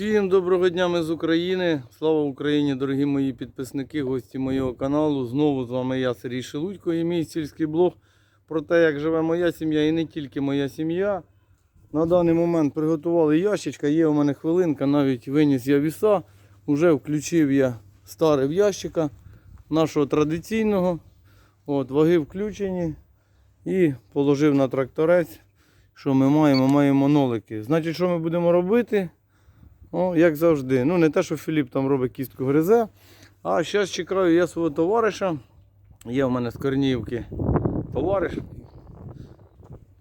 Всім доброго дня ми з України. Слава Україні, дорогі мої підписники, гості моєго каналу. Знову з вами я, Сергій Шелудько, і мій сільський блог про те, як живе моя сім'я і не тільки моя сім'я. На даний момент приготували ящичка, є у мене хвилинка, навіть виніс я віса. Уже включив я старе в ящика нашого традиційного. От, ваги включені і положив на тракторець. Що ми маємо? Маємо нолики. Значить, що ми будемо робити? О, як завжди. Ну, не те, що Філіп там робить кістку гризе. А зараз чекаю я свого товариша. Є в мене з Корніївки товариш.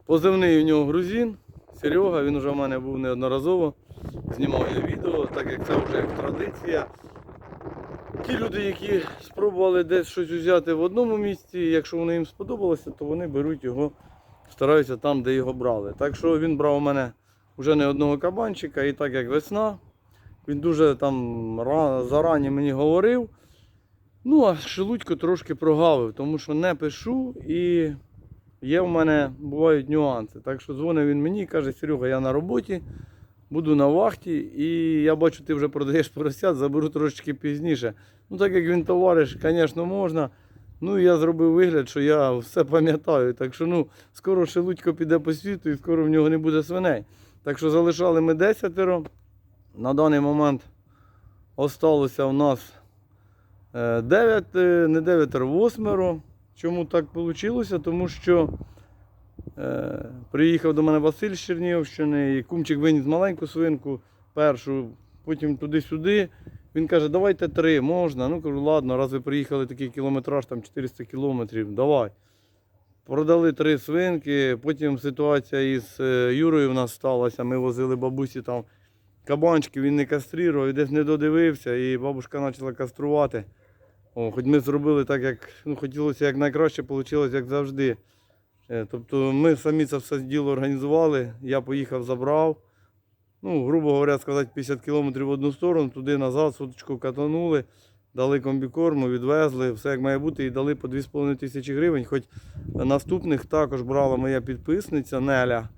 Позивний у нього грузин. Серега, він вже в мене був неодноразово. Знімав я відео, так як це вже як традиція. Ті люди, які спробували десь щось взяти в одному місці, якщо воно їм сподобалося, то вони беруть його, стараються там, де його брали. Так що він брав у мене вже не одного кабанчика, і так як весна, він дуже там зарані мені говорив. Ну, а шелудько трошки прогавив, тому що не пишу і є в мене бувають нюанси. Так що дзвонив він мені і каже, Серега, я на роботі, буду на вахті, і я бачу, ти вже продаєш поросят, заберу трошечки пізніше. Ну, так як він товариш, звісно, можна. Ну, я зробив вигляд, що я все пам'ятаю. Так що ну, скоро Шелудько піде по світу і скоро в нього не буде свиней. Так що залишали ми десятеро. На даний момент осталося в нас 9, не 9, а 8. Чому так вийшло? Тому що е, приїхав до мене Василь з Чернігівщини, і кумчик виніс маленьку свинку, першу, потім туди-сюди. Він каже, давайте три, можна. Ну кажу, ладно, раз ви приїхали такий кілометраж, там 400 кілометрів, давай. Продали три свинки, потім ситуація із е, Юрою в нас сталася. Ми возили бабусі там кабанчики, він не кастрував, і десь не додивився, і бабушка почала каструвати. О, хоч ми зробили так, як ну, хотілося як найкраще, вийшло, як завжди. Е, Тобто ми самі це все діло організували, я поїхав, забрав. Ну, грубо говоря, сказати, 50 кілометрів в одну сторону, туди назад, суточку катанули, дали комбікорму, відвезли, все як має бути, і дали по 2,5 тисячі гривень. Хоч наступних також брала моя підписниця Неля.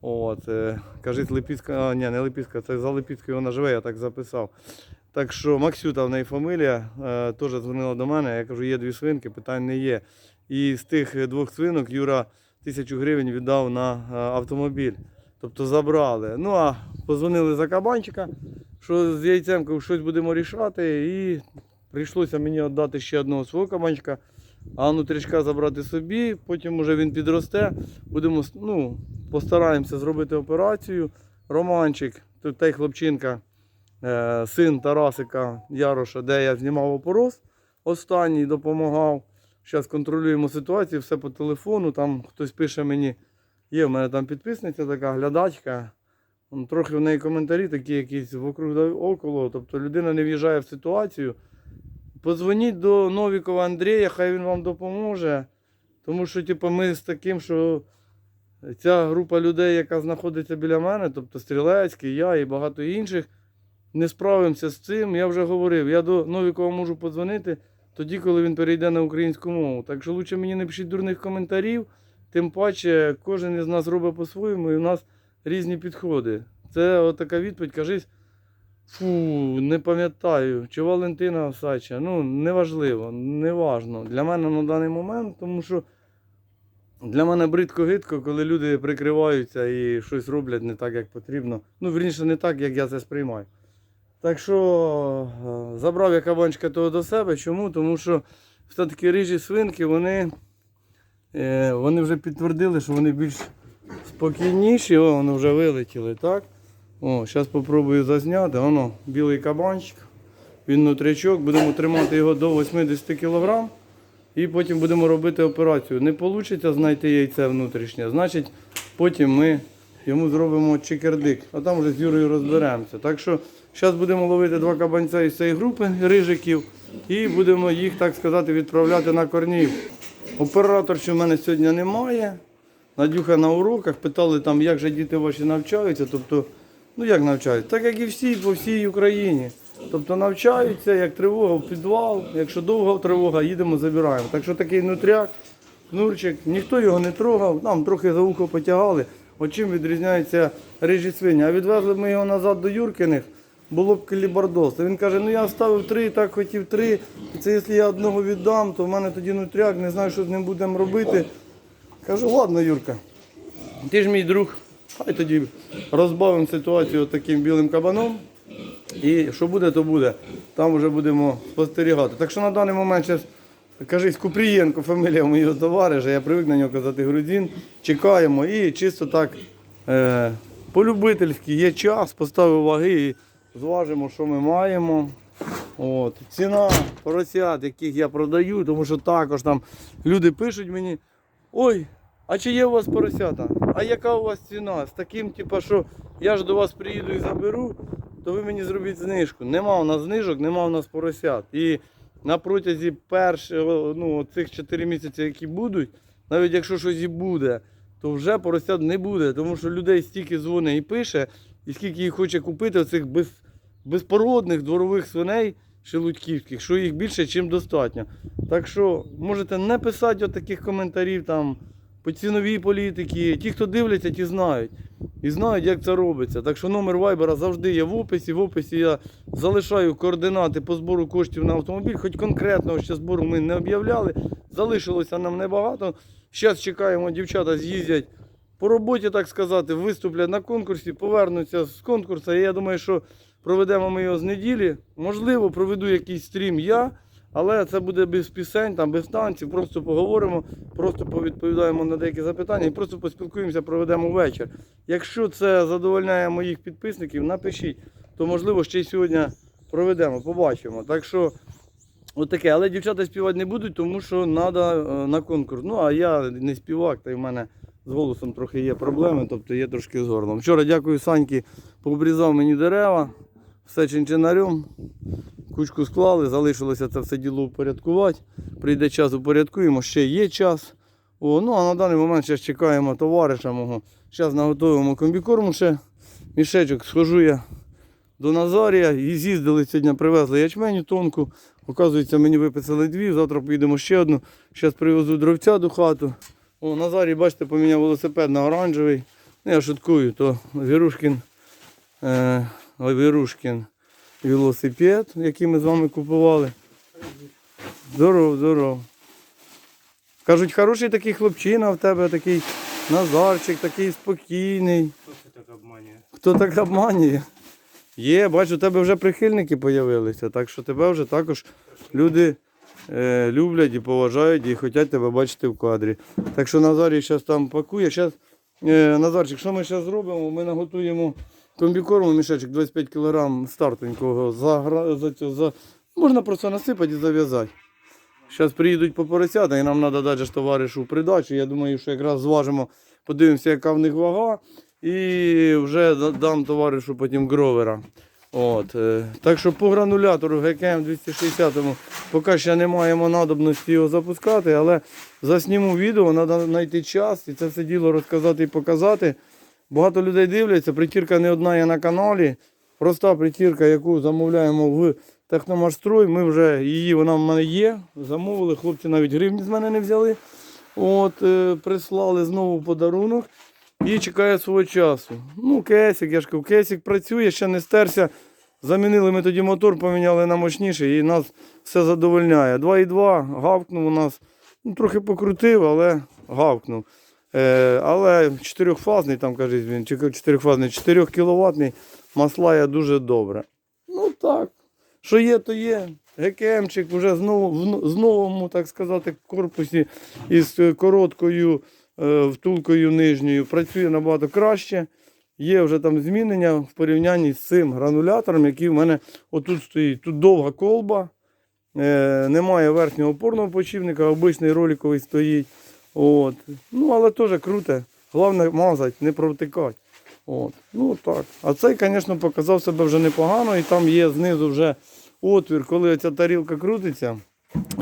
От, е, кажуть, Липіцька, а, ні, не Липіцька, це за Липіцькою вона живе, я так записав. Так що Максюта в неї фамілія, е, теж дзвонила до мене. Я кажу, є дві свинки, питань не є. І з тих двох свинок Юра тисячу гривень віддав на е, автомобіль. Тобто забрали. Ну а позвонили за кабанчика, що з яйцем щось будемо рішати. І прийшлося мені віддати ще одного свого кабанчика, а нутрячка забрати собі. Потім уже він підросте. Будемо ну, постараємося зробити операцію. Романчик, той хлопчинка, е, син Тарасика Яроша, де я знімав опорос. Останній допомагав. Зараз контролюємо ситуацію, все по телефону. Там хтось пише мені, є в мене там підписниця така, глядачка. Трохи в неї коментарі такі якісь вокруг около. Тобто людина не в'їжджає в ситуацію. Подзвоніть до Новікова Андрія, хай він вам допоможе. Тому що, типу, ми з таким, що ця група людей, яка знаходиться біля мене, тобто Стрілецький, я і багато інших, не справимося з цим. Я вже говорив, я до Новікова можу подзвонити тоді, коли він перейде на українську мову. Так що лучше мені не пишіть дурних коментарів, тим паче кожен із нас робить по-своєму, і в нас різні підходи. Це отака відповідь, кажись, фу, не пам'ятаю, чи Валентина Осача. Ну, неважливо, неважно. Для мене на даний момент, тому що для мене бридко-гидко, коли люди прикриваються і щось роблять не так, як потрібно. Ну, вірніше, не так, як я це сприймаю. Так що е, забрав я кабанчика того до себе. Чому? Тому що все-таки рижі свинки, вони, е, вони вже підтвердили, що вони більш спокійніші. О, вони вже вилетіли, так? О, зараз спробую зазняти. Воно, білий кабанчик. Він нутрячок, будемо тримати його до 80 кг. І потім будемо робити операцію. Не вийде знайти яйце внутрішнє, значить потім ми йому зробимо чекердик, а там вже з Юрою розберемося. Так що зараз будемо ловити два кабанця із цієї групи рижиків і будемо їх, так сказати, відправляти на корнів. Операторші в мене сьогодні немає. Надюха на уроках питали там, як же діти ваші навчаються. Тобто, ну як навчаються? Так як і всі по всій Україні. Тобто навчаються, як тривога в підвал, якщо довга тривога, їдемо, забираємо. Так що такий нутряк, нурчик, ніхто його не трогав, нам трохи за ухо потягали. От чим відрізняється рижі свині. А відвезли ми його назад до Юркиних. було б калібардос. Та він каже, ну я ставив три, так хотів три. Це якщо я одного віддам, то в мене тоді нутряк, не знаю, що з ним будемо робити. Кажу, ладно, Юрка, ти ж мій друг, хай тоді розбавимо ситуацію таким білим кабаном. І що буде, то буде. Там вже будемо спостерігати. Так що на даний момент зараз, кажись, Купрієнко, фамілія моєго товариша, я привик на нього казати грузин. Чекаємо і чисто так е, по-любительськи є час, поставив ваги і зважимо, що ми маємо. От. Ціна поросят, яких я продаю, тому що також там люди пишуть мені, ой, а чи є у вас поросята? А яка у вас ціна? З таким, типу, що я ж до вас приїду і заберу, то ви мені зробіть знижку. Нема у нас знижок, нема у нас поросят. І на протязі першого, ну, цих 4 місяці, які будуть, навіть якщо щось і буде, то вже поросят не буде, тому що людей стільки дзвонить і пише, і скільки їх хоче купити оцих без, безпородних дворових свиней шелудьківських, що їх більше, ніж достатньо. Так що можете не писати от таких коментарів там по ціновій політики. Ті, хто дивляться, ті знають. І знають, як це робиться. Так що номер вайбера завжди є в описі. В описі я залишаю координати по збору коштів на автомобіль. Хоч конкретного ще збору ми не об'являли. Залишилося нам небагато. Зараз чекаємо, дівчата з'їздять по роботі, так сказати, виступлять на конкурсі, повернуться з конкурсу. І я думаю, що проведемо ми його з неділі. Можливо, проведу якийсь стрім я. Але це буде без пісень, там, без танців, просто поговоримо, просто повідповідаємо на деякі запитання і просто поспілкуємося, проведемо вечір. Якщо це задовольняє моїх підписників, напишіть, то можливо ще й сьогодні проведемо, побачимо. Так що отаке. Але дівчата співати не будуть, тому що треба на конкурс. Ну а я не співак, та й в мене з голосом трохи є проблеми, тобто є трошки з горлом. Вчора дякую Саньки, пообрізав мені дерева, все чинчинарем. Кучку склали, залишилося це все діло упорядкувати. Прийде час, упорядкуємо, ще є час. О, ну а на даний момент ще чекаємо товариша мого. Зараз наготуємо комбікорму ще. Мішечок схожу я до Назарія. І з'їздили сьогодні, привезли ячменю тонку. Оказується, мені виписали дві, завтра поїдемо ще одну. Зараз привезу дровця до хату. О, Назарій, бачите, поміняв велосипед на оранжевий. Ну, я шуткую, то Вірушкін. Е, Вірушкін велосипед, який ми з вами купували. Здоров, здоров. Кажуть, хороший такий хлопчина в тебе, такий Назарчик, такий спокійний. Хто це так обманює? Хто так обманює? Є, бачу, у тебе вже прихильники з'явилися, так що тебе вже також люди е, люблять і поважають і хочуть тебе бачити в кадрі. Так що Назарій зараз там пакує. Щас, е, Назарчик, що ми зараз зробимо? Ми наготуємо комбікорму мішечок 25 кг стартовенького. За, за, за, можна просто насипати і зав'язати. Зараз приїдуть по поросята і нам треба дати товаришу придачу. Я думаю, що якраз зважимо, подивимося, яка в них вага. І вже дам товаришу потім гровера. От. е, Так що по гранулятору ГКМ 260 поки ще не маємо надобності його запускати, але засніму відео, треба знайти час і це все діло розказати і показати. Багато людей дивляться, притірка не одна є на каналі. Проста притірка, яку замовляємо в Техномашстрой. Ми вже її, вона в мене є. Замовили, хлопці навіть гривні з мене не взяли. От, е, прислали знову подарунок і чекає свого часу. Ну, кесик, я ж кажу, кесик працює, ще не стерся. Замінили ми тоді мотор, поміняли на мощніший і нас все задовольняє. 2,2 гавкнув у нас. Ну, трохи покрутив, але гавкнув. Е, але чотирьохфазний, там кажуть він, чотирьохфазний, 4 кВт маслає дуже добре. Ну так. Що є, то є. ГКМчик вже знову, в новому, так сказати, корпусі із е, короткою е, втулкою нижньою працює набагато краще. Є вже там змінення в порівнянні з цим гранулятором, який в мене отут стоїть. Тут довга колба, немає верхнього опорного почівника, обичний роликовий стоїть. От. Ну, але теж круте. Головне мазати, не провтикати. От. Ну так. А цей, звісно, показав себе вже непогано, і там є знизу вже отвір, коли ця тарілка крутиться.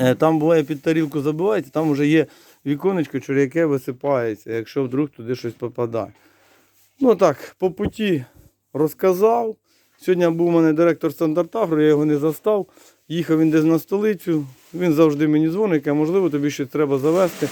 е, Там буває під тарілку забивається, там вже є віконечко, через яке висипається, якщо вдруг туди щось попадає. Ну так, по путі розказав. Сьогодні був у мене директор стандартагро, я його не застав. Їхав він десь на столицю. Він завжди мені дзвонить, каже, можливо, тобі щось треба завести.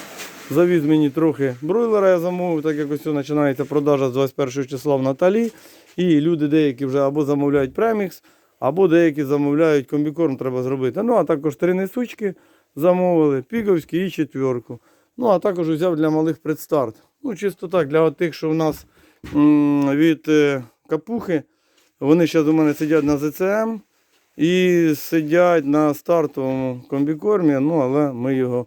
Завіз мені трохи бройлера, я замовив, так як ось починається продажа з 21 числа в Наталі. І люди деякі вже або замовляють премікс, або деякі замовляють комбікорм, треба зробити. Ну, а також три несучки замовили, піковські і четверку. Ну, а також взяв для малих предстарт. Ну, чисто так, для тих, що в нас від е, капухи, вони зараз у мене сидять на ЗЦМ і сидять на стартовому комбікормі, ну, але ми його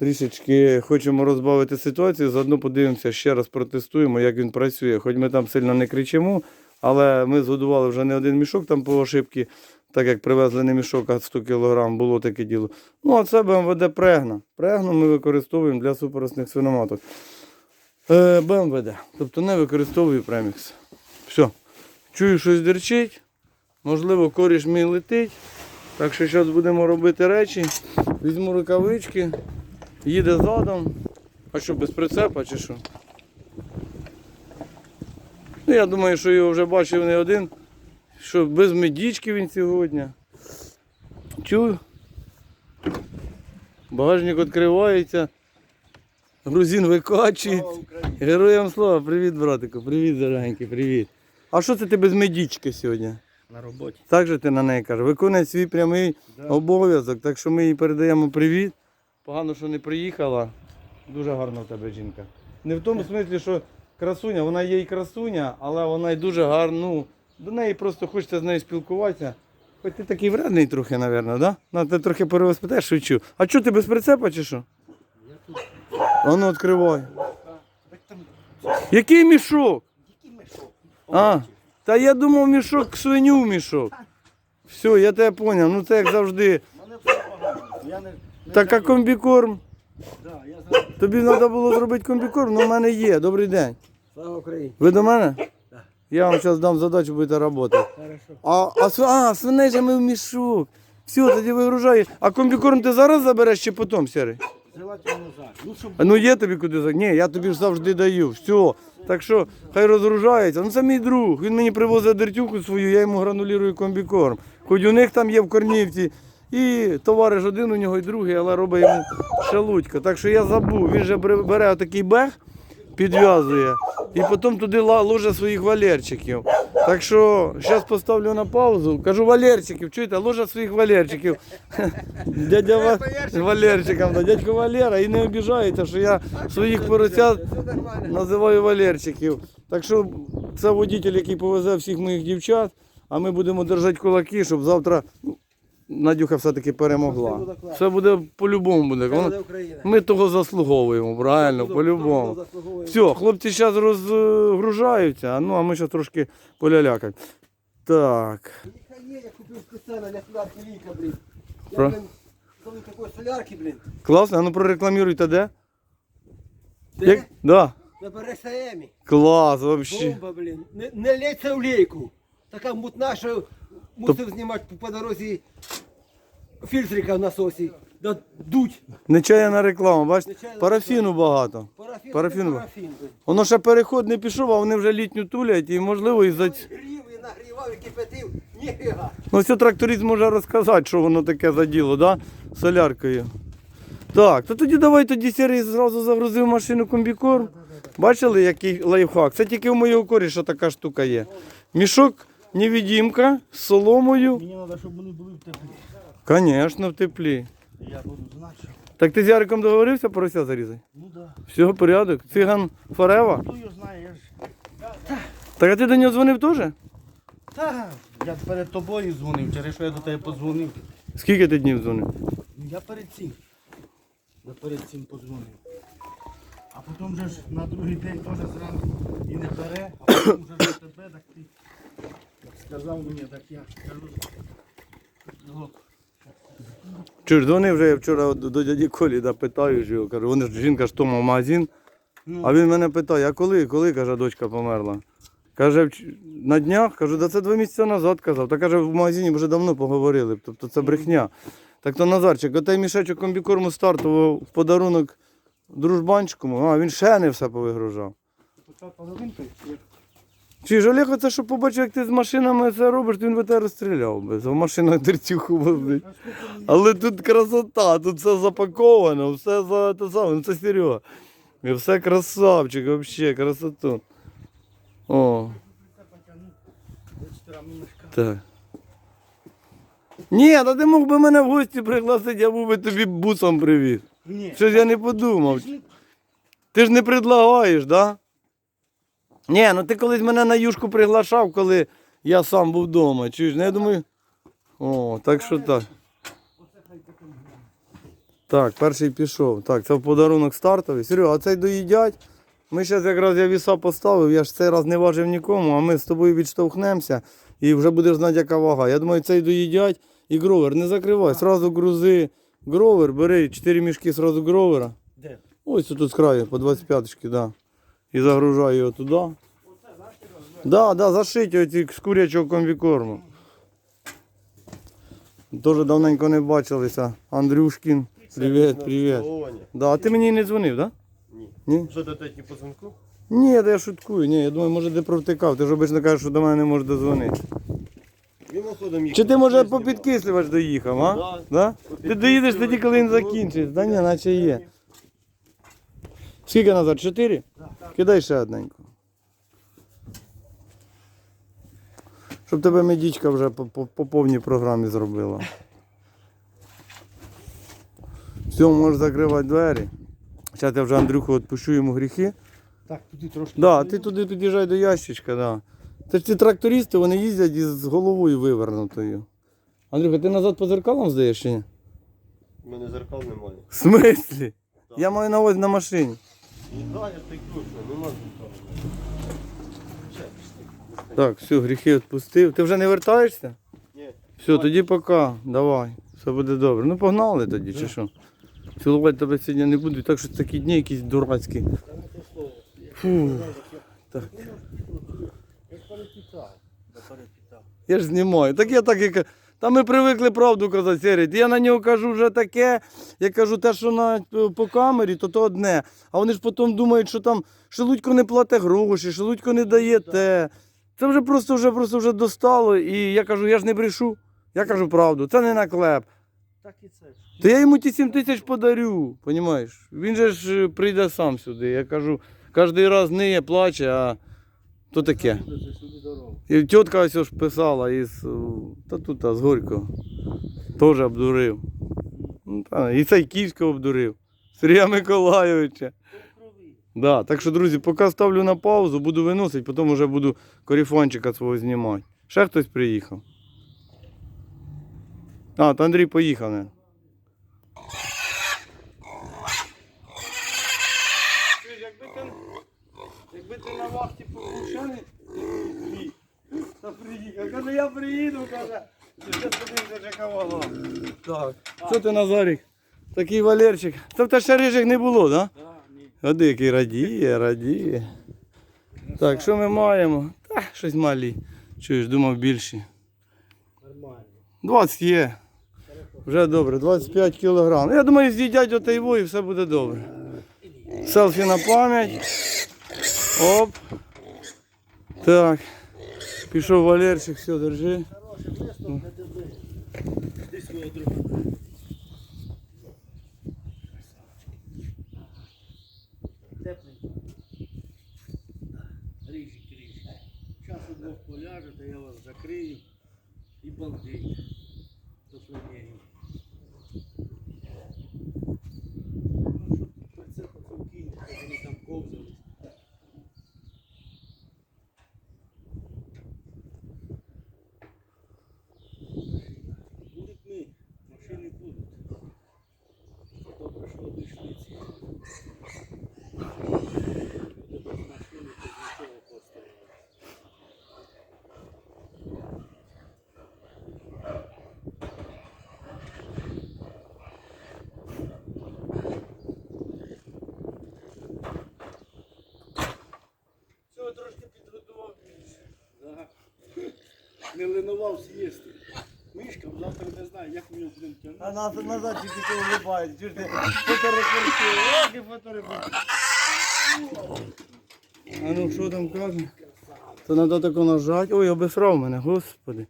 трішечки хочемо розбавити ситуацію, заодно подивимося, ще раз протестуємо, як він працює. Хоч ми там сильно не кричимо, але ми згодували вже не один мішок там по ошибці, так як привезли не мішок, а 100 кг, було таке діло. Ну, а це БМВД Прегна. Прегну ми використовуємо для супоросних свиноматок. Е, БМВД. Тобто не використовую премікс. Все. Чую, щось дерчить. Можливо, коріш мій летить. Так що зараз будемо робити речі. Візьму рукавички, їде задом. А що, без прицепа чи що? Ну, я думаю, що його вже бачив не один. Що без медічки він сьогодні. Чую. Багажник відкривається. Грузин викачує. Героям слава, привіт, братику, привіт, дорогенький, привіт. А що це ти без медічки сьогодні? На роботі. Так же ти на неї кажеш. Виконує свій прямий обов'язок, так що ми їй передаємо привіт. Погано, що не приїхала. Дуже гарна в тебе жінка. Не в тому смислі, що красуня, вона є і красуня, але вона й дуже гарна. Ну, до неї просто хочеться з нею спілкуватися. Хоч ти такий вредний трохи, мабуть, да? Ну, ти трохи перевоспитаєш, шучу. А що ти без прицепа чи що? А ну відкривай. Який мішок? Який мішок? А, та я думав мішок свиню в мішок. Все, я тебе поняв. Ну це як завжди. Я не Так а комбікорм. Да, я зроблю. Тобі треба було зробити комбікорм, але в мене є. Добрий день. Слава Україні. Ви до мене? Так. Я вам зараз дам задачу, будете працювати. Хорошо. А, а, св- а свиней же ми в мішок. Все, тоді вигружай. А комбікорм ти зараз забереш чи потім, Сірий? Желательно назад. Ну, щоб А Ну є тобі куди за. Ні, я тобі ж завжди даю. Все. Так що хай розгружається. Ну це мій друг. Він мені привозить дертюху свою, я йому гранулірую комбікорм. Хоч у них там є в корнівці. І товариш один у нього, і другий, але робить йому шелудька. Так що я забув. Він же бере- отакий бег, підв'язує, і потім туди ложить своїх валерчиків. Так що зараз поставлю на паузу. Кажу Валерчиків, чуєте, ложать своїх Валерчиків. Дядя Ва... Валерчиком, дядько Валера, і не обіжається, що я своїх поросят називаю Валерчиків. Так що це водитель, який повезе всіх моїх дівчат, а ми будемо держати кулаки, щоб завтра Надюха все-таки перемогла. Все буде по-любому буде. Буде Україна. Ми того заслуговуємо, правильно, по-любому. Все, хлопці зараз розгружаються, ну а ми зараз трошки полялякаємо. Так. Я купив спеціально для солярки Віка, блін. Про? Я, блін, коли такої солярки, блін. Класно, а ну прорекламіруйте де? Де? Як? Да. На БРСМі. Клас, вообще. Бомба, блін. Не, не лється в лейку. Така мутна, що мусив знімати по, дорозі фільтрика в насосі. Да дуть. Нечаяна реклама, бачите? Нечаяна Парафіну багато. Парафін, Парафін. парафін. Воно ще переход не пішов, а вони вже літню тулять і можливо і за Грів і нагрівав, і кипятив. Ніфіга. Ну все тракторист може розказати, що воно таке за діло, да? Соляркою. Так, то тоді давай тоді сірий зразу загрузив машину комбікорм. Бачили, який лайфхак? Це тільки в моєго коріша така штука є. Мішок невідімка з соломою. Мені треба, щоб вони були в теплі. Звісно, в теплі. Я буду знати, що. Так ти з Яриком договорився порося зарізати? Ну да. Все, порядок. Циган Фарева. Хто його знає, я ж. Так а ти до нього дзвонив теж? Та, я перед тобою дзвонив, через що я до тебе подзвонив. Скільки ти днів дзвонив? Ну, Я перед цим. Я перед цим подзвонив. А потім же ж на другий день теж зранку і не бере, а потім вже до тебе, так ти сказав мені, так я кажу. «От, Чи ж дзвонив вже я вчора до, дяді Колі, да, питаю ж його, кажу, вони ж жінка ж тому магазин. Ну, А він мене питає, а коли, коли, каже, дочка померла? Каже, «Вч- на днях, кажу, да це два місяці назад казав. Та каже, в магазині вже давно поговорили, тобто це брехня. Так то Назарчик, отей мішечок комбікорму стартував в подарунок дружбанчикому, а він ще не все повигружав. така половинка, як Чи ж Олег, оце що побачив, як ти з машинами це робиш, то він би тебе розстріляв би. За машиною дертюху возить. Але тут красота, тут все запаковано, все за те саме, ну це Серега. І все красавчик, взагалі, красоту. О. Так. Ні, та ти мог би мене в гості пригласити, я був би тобі бусом привіз. Ні. Щось я не подумав. Ти ж не- предлагаєш, да? Ні, ну ти колись мене на юшку приглашав, коли я сам був вдома. Чуєш? Ну, я думаю. О, так що так. Так, перший пішов. Так, це в подарунок стартовий. Серега, а цей доїдять. Ми зараз якраз я віса поставив, я ж цей раз не важив нікому, а ми з тобою відштовхнемося і вже будеш знати, яка вага. Я думаю, цей доїдять і гровер. Не закривай, сразу грузи гровер, бери 4 мішки сразу гровера. Де? Ось тут з краю, по 25-ки, да. І загружаю його туди. Да, да, зашить оці з курячого комбікорму. Тоже давненько не бачилися. Андрюшкін. Привіт, привіт. Да, а ти мені не дзвонив, так? Да? Ні? Що дати по дзвонку? Ні, та я шуткую. Ні, я думаю, може де провтикав. Ти ж обично кажеш, що до мене не можеш дозвонити. Чи ти може Знімав. по підкислювач доїхав, а? Да. Да? Ти доїдеш тоді, коли він закінчиться. Та ні, наче є. Скільки назад? Чотири? Кидай ще одненьку. Щоб тебе медічка вже по, по, по повній програмі зробила. Все, можеш закривати двері. Зараз я вже Андрюху відпущу йому гріхи. Так, туди трошки. Да, ти туди під'їжджай до ящичка, да. Це ж ці трактористи, вони їздять із головою вивернутою. Андрюха, ти назад по зеркалам здаєш чи ні? У мене зеркал немає. В смислі? Я маю на увазі на машині. Так все, гріхи відпустив. Ти вже не вертаєшся? Ні. Все, тоді пока. Давай. Все буде добре. Ну погнали тоді, чи що? Цілувати тебе сьогодні не буду, так що такі дні якісь дурацькі. Фу. Так. Я ж. Знімаю. Так я так ка- Та ми привикли правду казати. Я на нього кажу вже таке. Я кажу, те, що на, по камері, то то одне. А вони ж потім думають, що там Шелудько не платить гроші, Шелудько не дає те. Це вже просто вже, просто вже достало. І я кажу, я ж не брешу. Я кажу правду, це не наклеп. Так і це. То я йому ті 7 тисяч подарю, понімаєш? Він же ж е, прийде сам сюди. Я кажу, кожен раз ниє, плаче, а то таке. І тітка ось ж писала із е, та тут, а, з Горького. Теж обдурив. Ну, та, і цей Київського обдурив. Сергія Миколайовича. Да, так що, друзі, поки ставлю на паузу, буду виносити, потім вже буду коріфончика свого знімати. Ще хтось приїхав. А, то Андрій поїхав. Не? Якби ти, якби ти на вахті та приїхав. Каже, я приїду, каже. Так. Що ти, Назарик? Такий Валерчик. Тебе ще рижик не було, так? Да? Так, ні. Оди, радіє, радіє. Так, що ми маємо? Та, щось малі. Чуєш, думав більші. Нормально. 20 є. Вже добре, 25 кілограм. Я думаю, з'їдять оте його і все буде добре. Селфі на пам'ять. Оп. Так. Пішов Валерчик, все, держи. Хороший виступ тебе. Ти свого друга. Тепленько. Ріжик, ріжик. Зараз удвох поляжете, я вас закрию і балдею. До свиней. Це пацанки, вони там ковзали. Будуть ми, машини будуть. Добре, що обійшли ці. Люди без машини без нічого поставили. Все, трошки підготував. Да. Не ленував з'їсти. Мишка завтра не знає, як ми його будемо тягнути. А нас назад тільки ти улибається. Чуєш ти фоторепортує. Ох, і фоторепортує. А ну що там каже? То треба тако нажати. Ой, обесрав мене, господи.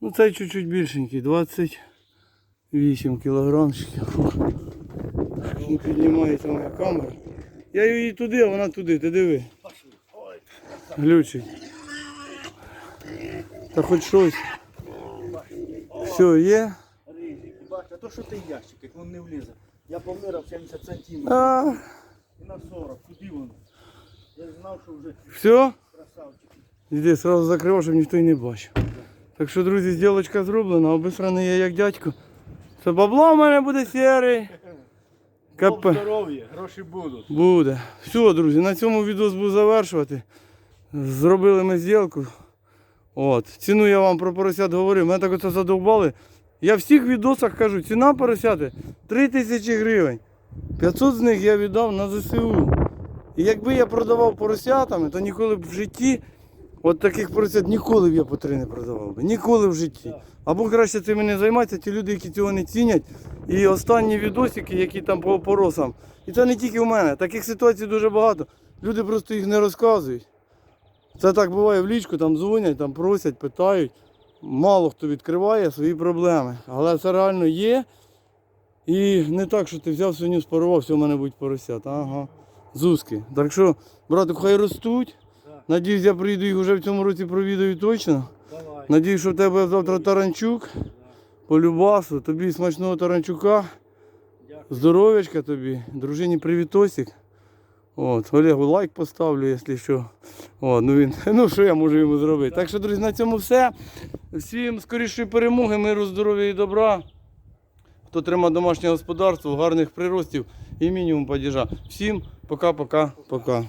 Ну цей чуть-чуть більшенький, 28 кілограмчиків. Не піднімається моя камера. Я її туди, а вона туди, ти диви. Глючить. Та хоч щось. Все, є. Рижик, бачиш, а то що ти ящик, як він не влізе. Я поміряв 70 сантиметрів. А, І на 40, куди воно? Я знав, що вже все. красавчик. Іди, сразу закривав, щоб ніхто й не бачив. Так що, друзі, зділочка зроблена, обисраний я як дядько. Це бабло в мене буде сірий. Бог Капе. здоров'я, гроші будуть. Буде. Все, друзі, на цьому відео буду завершувати. Зробили ми зділку. От. Ціну я вам про поросят говорив, мене так оце задовбали. Я в всіх відосах кажу, ціна поросяти 3 тисячі гривень. 500 з них я віддав на ЗСУ. І якби я продавав поросятами, то ніколи б в житті, от таких поросят ніколи б я по три не продавав би. Ніколи в житті. Або краще цим не займатися, ті люди, які цього не цінять. І останні відосики, які там по поросам. І це не тільки в мене. Таких ситуацій дуже багато. Люди просто їх не розказують. Це так буває в лічку, там дзвонять, там просять, питають. Мало хто відкриває свої проблеми. Але це реально є. І не так, що ти взяв сьогодні спарував, все в мене будуть поросята. Ага. Зузки. Так що, братику, хай ростуть. Надіюсь, я приїду їх вже в цьому році провідаю точно. Давай. Надіюсь, що в тебе завтра таранчук. По любасу, тобі смачного таранчука. Здоров'ячка тобі, дружині привітосик. От, Олегу лайк поставлю, якщо що. От, ну він, ну що я можу йому зробити. Так що, друзі, на цьому все. Всім скорішої перемоги, миру, здоров'я і добра. Хто тримає домашнє господарство, гарних приростів і мінімум падіжа. Всім пока-пока-пока.